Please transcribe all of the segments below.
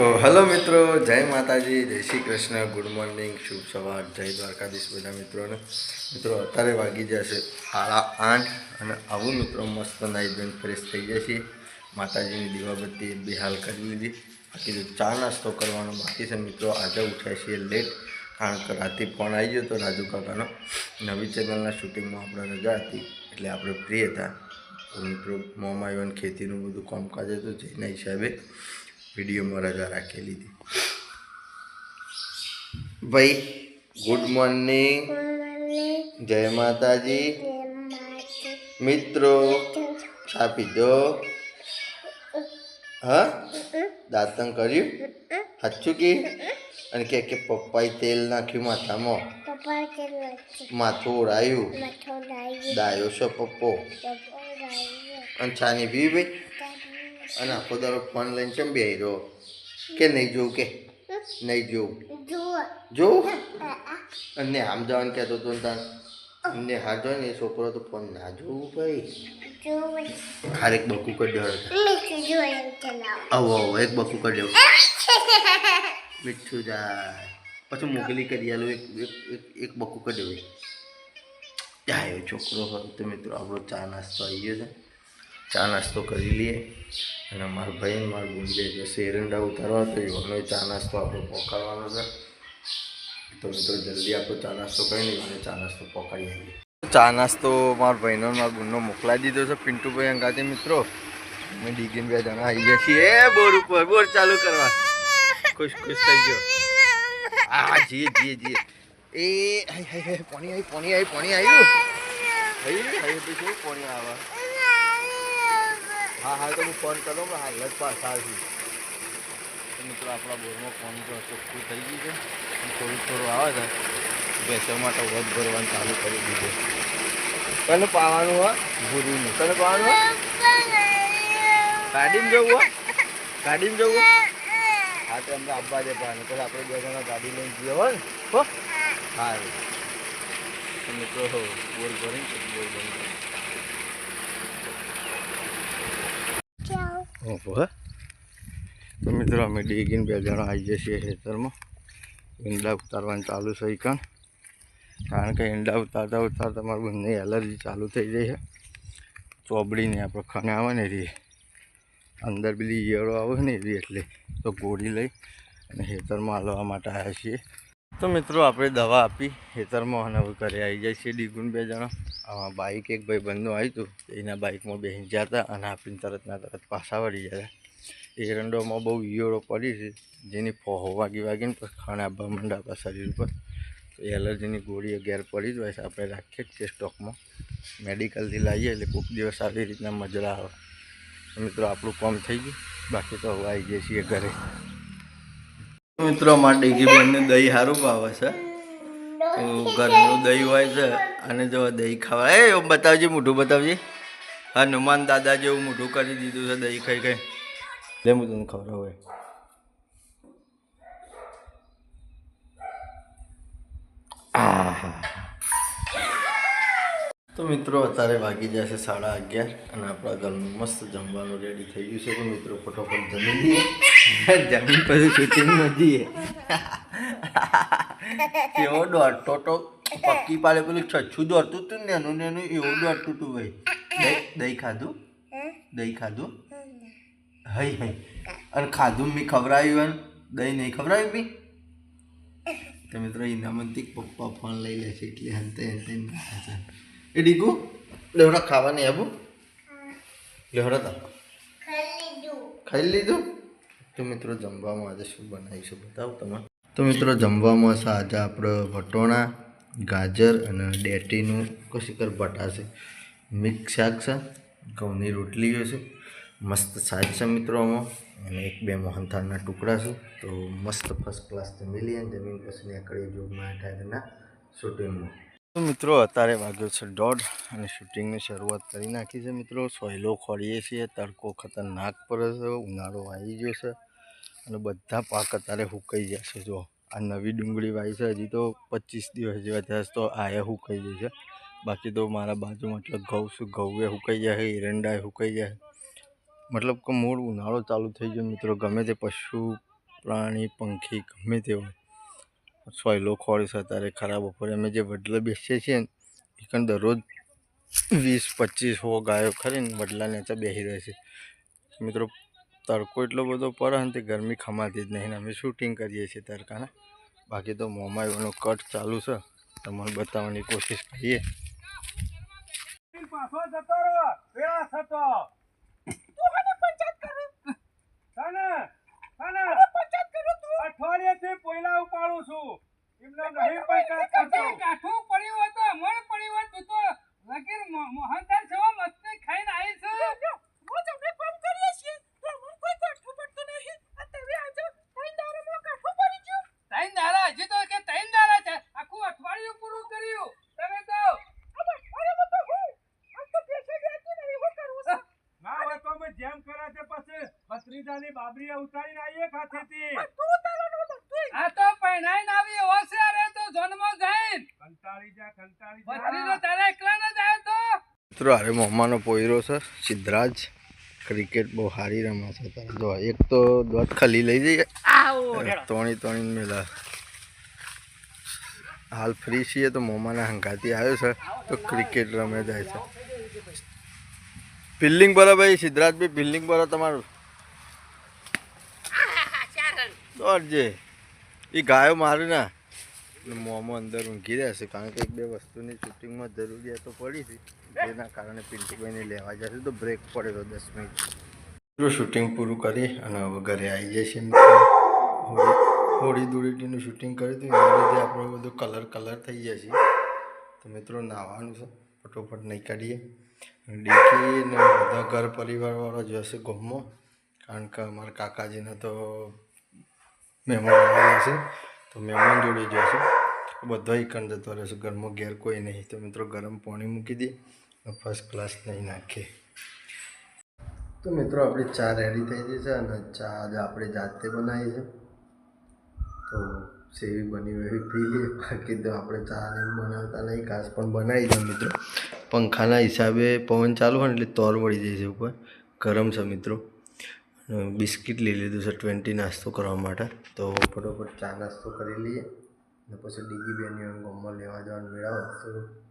તો હલો મિત્રો, જય માતાજી, જય શ્રી કૃષ્ણ ગુડ મોર્નિંગ શુભ સવાર, જય દ્વારકાધીશ બધા મિત્રોને. મિત્રો, અત્યારે વાગી જશે સાડા આઠ અને આવું મિત્રો મસ્ત નાઈ ધોઈને ફ્રેશ થઈ જશે માતાજીની દીવાબત્તી બેહાલ કરી લીધી. બાકી જો ચા નાસ્તો કરવાનો બાકી છે. મિત્રો, આજે ઉઠ્યા છીએ લેટ કારણ કે રાતે ફોન આવી ગયો હતો રાજુ કાકાનો. નવી ચેનલના શૂટિંગમાં આપણે રજા હતી, એટલે આપણે ફ્રી હતા. મિત્રો, મોમાં ખેતીનું બધું કામકાજ હતું, જેના હિસાબે વિડીયોમાં રજા રાખેલી હતી ભાઈ ગુડ મોર્નિંગ જય માતાજી. મિત્રો ચા પીધો? હા? દાંતણ કર્યું? સાચું કે? અને કે કે પપ્પાએ તેલ નાખ્યું માથામાં? માથું ઓળાયું ડાયો છે પપ્પો? પપ્પો અને છાની પીવી ભાઈ? અને આખો દારો ફોન લઈને ચમ બે રહ્યો? કે નહીં જોવું કે? નહીં જોવું? જોવું. અને આમ જવાનું કહેતો હતો ને તાર. ને હાર જો ને એ છોકરો તો ફોન ના જોવું ભાઈ. હારે એક બકુ કરી ચલાવો આવો આવો એક બકુ કરી દેવો. મીઠું જાય. પછી મોકલી કરી આલો એક એક એક એક બકુ કરી દેવું. આવ્યો છોકરો. હોય તો મિત્રો આપણો ચા નાસ્તો આવી ગયો છે. ચા નાસ્તો કરી લઈએ અને મારા ભાઈ મારા ગુંજે જશે એરંડા ઉતારવા તો એવાનો ચા નાસ્તો આપણે પોકાડવાનો છે તો મિત્રો જલ્દી આપણો ચા નાસ્તો કરી લઈએ અને ચા નાસ્તો પોકાડી આવીએ ચા નાસ્તો મારા ભાઈનો મારા ગુંડનો મોકલાવી દીધો છે પિન્ટુભાઈ અંગાતે મિત્રો અમે ડીગીન બે જણા આવી ગયા છીએ બોર ઉપર બોર ચાલુ કરવા ખુશ ખુશ થઈ ગયો આ જીએ જીએ જીએ એ હાય હાય હાય પોણી આવી પોણી આવી પોણી આવ્યું થઈ પાણી આવે હા હા તો હું ફોન કરો પણ હાલ જ પાછા આવી તો મિત્રો આપણા બોરમાં પાણી તો ચોખ્ખું થઈ ગયું છે. થોડું થોડું આવે છે. બેસવા માટે વધ ભરવાનું ચાલુ કરી દીધું કને પાવાનું હોય? ભૂરીનું. કને પાવાનું હોય? ગાડીમાં જવું હોય? ગાડીમાં જવું હા તો અમને આપવા દે પાણી પછી આપણે બે જણા ગાડી લઈને જઈએ હોય ને. હો. સારું મિત્રો મિત્રો બોલ ભરીને બોર બોલ હે તો મિત્રો, અમે ડીગીને બે જણા આવી જઈએ છીએ ખેતરમાં. ઈંડા ઉતારવાનું ચાલુ છે કણ. કારણ કે ઈંડા ઉતારતા ઉતારતા મારું બંને એલર્જી ચાલુ થઈ જાય છે. ચોબડીને આપણે ખાને આવે ને રે. અંદર પેલી ઈયળો આવે ને એવી એટલે. તો ગોળી લઈ અને ખેતરમાં હાલવા માટે આવ્યા છીએ. તો મિત્રો આપણે દવા આપી, ખેતરમાં અને હવે ઘરે આવી જાય છે ડીગુન બે જણા. આમાં બાઇક એક ભાઈ બંધનું આવ્યું હતું એના બાઇકમાં બેસી જતા અને આપીને તરતના તરત પાછા વળી હતા. એરંડોમાં બહુ ઈયળો પડી છે, જેની ફોહો વાગી વાગીને પછી ખાણા આપવા માંડે આપણા શરીર ઉપર. તો એલર્જીની ગોળી ઘેર પડી જ હોય છે આપણે રાખીએ જ છીએ સ્ટોકમાં. મેડિકલથી લાવીએ એટલે કોઈક દિવસ આવી રીતના મજરા આવે. મિત્રો આપણું કામ થઈ ગયું, બાકી તો હવે આવી જઈએ છીએ ઘરે. મિત્રો માટે બેનને દહીં સારું ભાવે છે. તો ઘરનું દહીં હોય છે અને જો દહીં ખાવા એ બતાવજે, મોઢું બતાવજે. હનુમાન દાદા જેવું મોઢું કરી દીધું છે દહીં ખાઈ ખાઈ. લે, હું તને ખબર હોય. તો મિત્રો, અત્યારે વાગી જશે સાડા અગિયાર અને આપણા ઘરનું મસ્ત જમવાનું રેડી થઈ ગયું છે. તો મિત્રો, ફટોફટ જમી લઈએ. જમીન પછી શૂટિંગ નથી એવો દોડતો તો પક્કી પાડે પેલું છચ્છું દોડતું હતું ને એનું ને એનું એવું દોડતું હતું ભાઈ. દહીં ખાધું? દહીં ખાધું? હઈ હઈ. અને ખાધું મેં ખવડાવ્યું અને દહીં નહીં ખવડાવ્યું બી? તો મિત્રો ઇનામતી પપ્પા ફોન લઈ લે છે એટલે હંતે હંતે એ ડીગુ લેવડા ખાવાની આવું લેવડા તા. ખાઈ લીધું. ખાઈ લીધું? તો મિત્રો જમવામાં આજે શું બનાવીશું બતાવો તમે તો મિત્રો જમવામાં છે આજે આપણે વટોણા, ગાજર અને ડેટીનું કશીકર બટાશે મિક્સ શાક છે, ઘઉંની રોટલીઓ છે. મસ્ત સાજ છે મિત્રો આમાં. અને એક બે મોહનથાળના ટુકડા છે. તો મસ્ત ફર્સ્ટ ક્લાસ જમી લઈએ જમીન પછી નીકળીએ જોગમાં ટાઈગરના શૂટિંગમાં મિત્રો, અત્યારે વાગ્યો છે દોઢ અને શૂટિંગની શરૂઆત કરી નાખી છે મિત્રો. સોયલો ખોડીએ છીએ, તડકો ખતરનાક પર છે, ઉનાળો આવી ગયો છે અને બધા પાક અત્યારે હુકાઈ જશે જો, આ નવી ડુંગળી વાવી છે, હજી તો પચીસ દિવસ જેવા થયા તો આયા હુકાઈ જાય છે. બાકી તો મારા બાજુમાં એટલે ઘઉં શું ઘઉં એ હુકાઈ જાય એરંડા એ હુકાઈ જાય મતલબ કે મૂળ ઉનાળો ચાલુ થઈ ગયો મિત્રો, ગમે તે પશુ, પ્રાણી, પંખી, ગમે તે હોય. સોયલો ખોળ છે અત્યારે ખરાબ ઉપર અમે જે વડલે બેસીએ છીએ ને એ પણ દરરોજ વીસ પચીસ હો ગાયો ખરી ને વડલા નીચે બેસી રહે છે. મિત્રો તડકો એટલો બધો પડે ને તે ગરમી ખમાતી જ નહીં અમે શૂટિંગ કરીએ છીએ તડકાના. બાકી તો મોમાં એનો કટ ચાલુ છે. તમને બતાવવાની કોશિશ કરીએ. પાછો જતો રહો વેળા થતો તને તને અઠવાડિયેથી પોયલા ઉપાડું છું એમને તો તું તો તો તો આખું અઠવાડિયું પૂરું કર્યું તમે તો તો તો તો જેમ કરે છે પછી ભત્રીજાની બાબરી ઉતારીને આવીએ ખાતેથી. આ તો આવી એવો છે અરે તો જોનમાં જઈને કંટાળી જા કંટાળી જા. તારે એકલા ન જાય તો. મિત્રો અરે મોહમાનો પોયરો છે સિદ્ધરાજ. ક્રિકેટ બહુ સારી રમે છે તારે. જો એક તો દોત ખાલી લઈ જઈએ. તોણી તોણી મેલા. હાલ ફ્રી છીએ તો મોમાના હંકાતી આવ્યો છે તો ક્રિકેટ રમે જાય છે. ફિલ્ડિંગ ભરો ભાઈ સિદ્ધરાજભાઈ ફિલ્ડિંગ ભરો તમારું. દોડજે. એ ગાયો મારે ના મોંમાં અંદર ઊંઘી રહેશે કારણ કે એક બે વસ્તુની શૂટિંગમાં જરૂરિયાતો પડી હતી જેના કારણે પિન્ટુભાઈને લેવા જશે તો બ્રેક પડેલો દસ મિનિટ શૂટિંગ પૂરું કરી અને હવે ઘરે આવી જાય છે હોળી ધૂળીટીનું શૂટિંગ કર્યું હતું એના લીધે આપણો બધો કલર કલર થઈ જાય છે. તો મિત્રો નાહવાનું છે, ફટોફટ નહીં કાઢીએ. ડીકી ને બધા ઘર પરિવારવાળા જશે ગમો કારણ કે અમારા કાકાજીને તો મહેમાન આવેલા છે તો મહેમાન જોડે જશે. બધા એકણ જતો રહેશે. ઘરમાં ઘેર કોઈ નહીં. તો મિત્રો ગરમ પાણી મૂકી દે ફર્સ્ટ ક્લાસ નહીં નાખીએ. તો મિત્રો આપણી ચા રેડી થઈ ગઈ છે અને ચા આજે આપણે જાતે બનાવી છે. તો સેવી બની એવી પી લઈએ બાકી તો આપણે ચા ને એવું બનાવતા નહીં. ઘાસ પણ બનાવી દે મિત્રો. પંખાના હિસાબે પવન ચાલુ હોય એટલે તોર વળી જાય છે ઉપર. ગરમ છે મિત્રો. બિસ્કિટ લઈ લીધું છે ટ્વેન્ટી નાસ્તો કરવા માટે. તો ફટોફટ ચા નાસ્તો કરી લઈએ અને પછી ડીગી બેની ગોમમાં લેવા જવાનું મેળાવો તો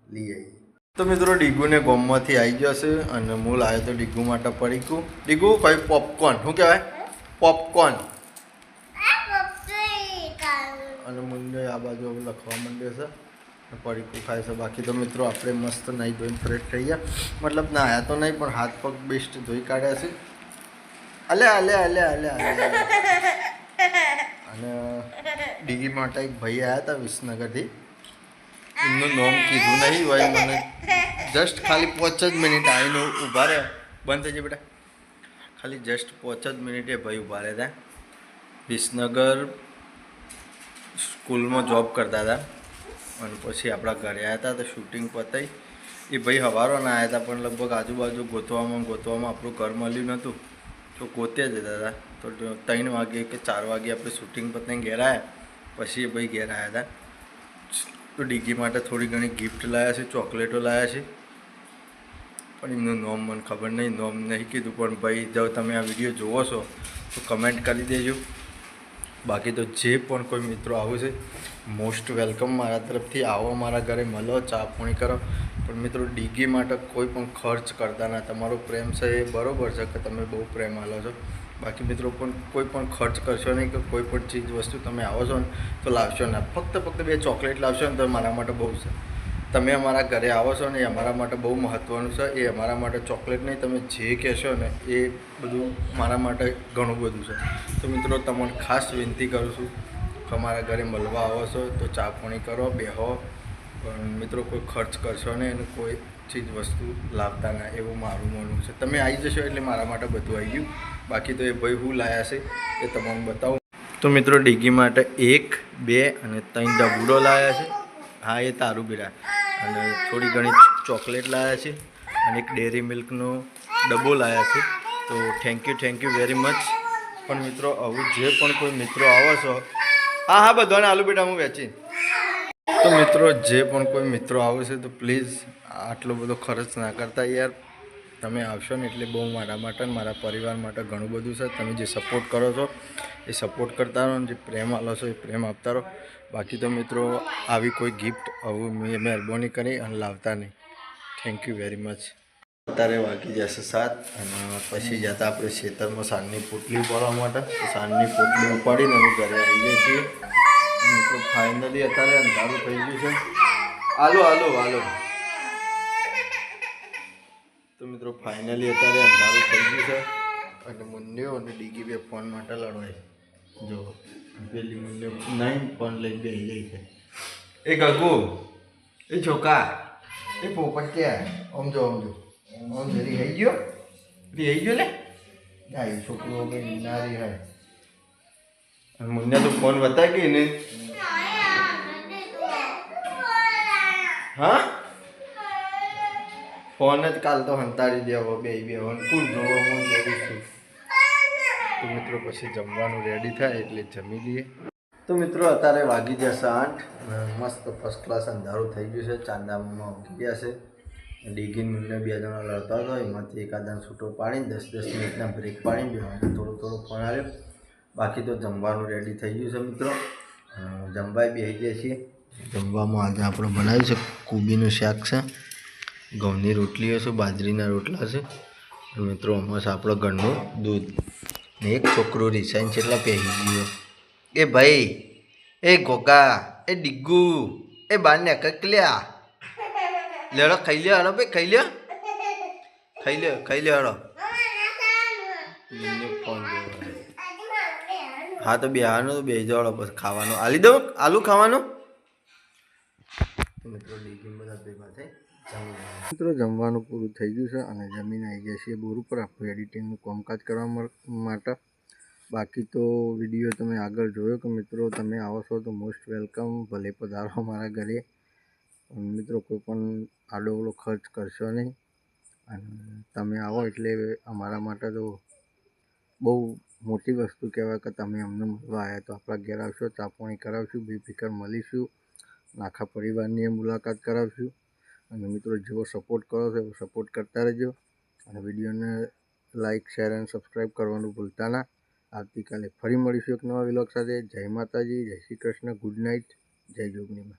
લઈ આવીએ. તો મિત્રો, ડીગુને ગોમમાંથી આવી ગયો છે અને મૂળ લાવ્યો તો ડીગુ માટે પડીકું ડીગુ કઈ પોપકોર્ન શું કહેવાય? પોપકોર્ન અને મુંડે આ બાજુ લખવા માંડ્યો છે પડીકું ખાય છે. બાકી તો મિત્રો, આપણે મસ્ત નાહી ધોઈને ફ્રેશ થઈ ગયા. મતલબ નાહ્યા તો નહીં, પણ હાથ પગ બેસ્ટ ધોઈ કાઢ્યા છે. અલે અલે અલે અલે અલે. અને ડીગી માટે એક ભાઈ આવ્યા હતા વિસનગરથી. એમનું નામ કીધું નહીં હોય મને જસ્ટ ખાલી પાંચ જ મિનિટ આવીને ઊભા રહે બંધ થઈ જાય બેટા. ખાલી જસ્ટ પાંચ જ મિનિટે ભાઈ ઊભા રહ્યા હતા વિસનગર સ્કૂલમાં જોબ કરતા હતા અને પછી આપણા ઘરે આવ્યા હતા તો શૂટિંગ પતાવી એ ભાઈ હવારોના આવ્યા હતા પણ લગભગ આજુબાજુ ગોતવામાં ગોતવામાં આપણું ઘર મળ્યું નહોતું. તો ગોતે જતા હતા તો ત્રણ વાગે કે ચાર વાગે આપણે શૂટિંગ પતને ઘેર આવ્યા પછી એ ભાઈ ઘેર આવ્યા હતા તો ડીગી માટે થોડી ઘણી ગિફ્ટ લાવ્યા છે ચોકલેટો લાવ્યા છે પણ એમનું નોમ મને ખબર નહીં નોમ નહીં કીધું પણ ભાઈ જો તમે આ વીડિયો જોવો છો તો કમેન્ટ કરી દેજો બાકી તો જે પણ કોઈ મિત્રો આવું છે મોસ્ટ વેલકમ મારા તરફથી આવો મારા ઘરે મળો ચા પાણી કરો પણ મિત્રો, ડીગી માટે કોઈ પણ ખર્ચ કરતા ના. તમારો પ્રેમ છે એ બરાબર છે કે તમે બહુ પ્રેમ આલો છો. બાકી મિત્રો, પણ કોઈ પણ ખર્ચ કરશો નહીં કે કોઈ પણ ચીજ વસ્તુ તમે આવો છો ને, તો લાવશો ના. ફક્ત ફક્ત બે ચોકલેટ લાવશો ને તો મારા માટે બહુ છે. તમે અમારા ઘરે આવો છો ને, એ અમારા માટે બહુ મહત્ત્વનું છે. એ અમારા માટે ચોકલેટ નહીં, તમે જે કહેશો ને, એ બધું મારા માટે ઘણું બધું છે. તો મિત્રો, તમને ખાસ વિનંતી કરું છું કે અમારા ઘરે મળવા આવો છો, તો ચા પાણી કરો, બેહો. પણ મિત્રો કોઈ ખર્ચ કરશો ને અને કોઈ ચીજ વસ્તુ લાવતા ના, એવું મારું માનવું છે. તમે આવી જશો એટલે મારા માટે બધું આવી ગયું. બાકી તો એ ભાઈ હું લાયા છે એ તમામ બતાવું. તો મિત્રો ડીગી માટે એક, બે અને ત્રણ ડબુડો લાયા છે. હા, એ તારું બીરા અને થોડી ઘણી ચોકલેટ લાયા છે અને એક ડેરી મિલ્કનો ડબ્બો લાયા છે. તો thank you thank you very much પણ મિત્રો, આવું જે પણ કોઈ મિત્રો આવો છો. હા હા, બધાને આલુ બેટા હું વેચી મિત્રો, જે પણ કોઈ મિત્રો આવે છે, તો પ્લીઝ આટલો બધો ખર્ચ ના કરતા યાર. તમે આવશો ને એટલે બહુ મારા માટે મારા પરિવાર માટે ઘણું બધું છે. તમે જે સપોર્ટ કરો છો, એ સપોર્ટ કરતા રહો જે પ્રેમ આલો છો, એ પ્રેમ આપતા રહો. બાકી તો મિત્રો, આવી કોઈ ગિફ્ટ આવું મહેરબાની કરી અને લાવતા નહીં. થેન્ક યુ વેરી મચ અત્યારે વાગી જશે સાત અને પછી જતા આપણે ખેતરમાં સાંજની પોટલી ઉપાડવા માટે. સાંજની પોટલી ઉપાડીને અમે ઘરે આવી જઈએ છીએ. મિત્રો ફાઇનલી અત્યારે અંધારું થઈ ગયું છે. હાલો હાલો હાલો. તો મિત્રો ફાઇનલી અત્યારે અંધારું થઈ ગયું છે. અને મુન્યો અને ડીગી બે ફોન માટે લડવાય જો, પેલી મુન્યો નહીં, ફોન લઈને બેસી જાય છે. એ ગગુ, એ છોકા એ પોપટ ક્યાં આમ જો આમ જો. આમ જરી હઈ ગયો? રી હઈ ગયો ને ના, એ છોકરો કઈ ના રી હે મુન્યા તો ફોન બતાવી ને. હા? ફોન જ કાલ તો હંતાડી દેવો બે બે હવે કોણ જોવો, હું જોઉં છું. તો મિત્રો પછી જમવાનું રેડી થાય એટલે જમી લઈએ. તો મિત્રો અત્યારે વાગી જશે આઠ. મસ્ત ફર્સ્ટ ક્લાસ અંધારું થઈ ગયું છે. ચાંદામાં ઉગી ગયા છે. ડીગીન મુન્ને બે જણા લડતા હતા. એમાંથી એકાદાને છૂટો પાડીને દસ દસ મિનિટના બ્રેક પાડીને બે થોડો થોડો ફોન આવ્યો બાકી તો જમવાનું રેડી થઈ ગયું છે મિત્રો. જમવાઈ જમવાય બેસી ગયા છીએ. જમવામાં આજે આપણે બનાવ્યું છે કોબીનું શાક છે. ઘઉંની રોટલીઓ છે બાજરીના રોટલા છે. મિત્રો આમાં આપણો ઘરનું દૂધ. ને એક છોકરો રિસાઈન છે એટલા પહેરી ગયો. એ ભાઈ એ ગોગા એ ડિગ્ગુ એ બાને કકલ્યા લેડો ખાઈ લે હળો ભાઈ ખાઈ લે ખાઈ લે ખાઈ લે હળો ફોન જોવાનો. હા, તો બેહાનું બે જવાડો બસ ખાવાનું. આલી દઉં આલુ ખાવાનું? મિત્રો મિત્રો જમવાનું પૂરું થઈ ગયું છે અને જમીન આવી ગયા છે બોર ઉપર. આખું એડિટિંગનું કામકાજ કરવા માટે. બાકી તો વીડિયો તમે આગળ જોયો કે મિત્રો, તમે આવો છો તો મોસ્ટ વેલકમ ભલે પધારો મારા ઘરે. મિત્રો, કોઈ પણ આડો ખર્ચ કરશો નહીં. અને તમે આવો એટલે અમારા માટે તો બહુ મોટી વસ્તુ કહેવાય કે તમે અમને મળવા આવ્યા તો આપણા ઘેર આવશો ચા પાણી કરાવશું બેફિકર મળીશું, આખા પરિવારની મુલાકાત કરાવશું. અને મિત્રો, જેવો સપોર્ટ કરો છો એવો સપોર્ટ કરતા રહેજો. અને વિડીયોને લાઇક શેર અને સબસ્ક્રાઈબ કરવાનું ભૂલતા ના. આવતીકાલે ફરી મળીશું એક નવા વિલોક સાથે. જય માતાજી, જય શ્રી કૃષ્ણ ગુડ નાઇટ જય જોગણીમાં.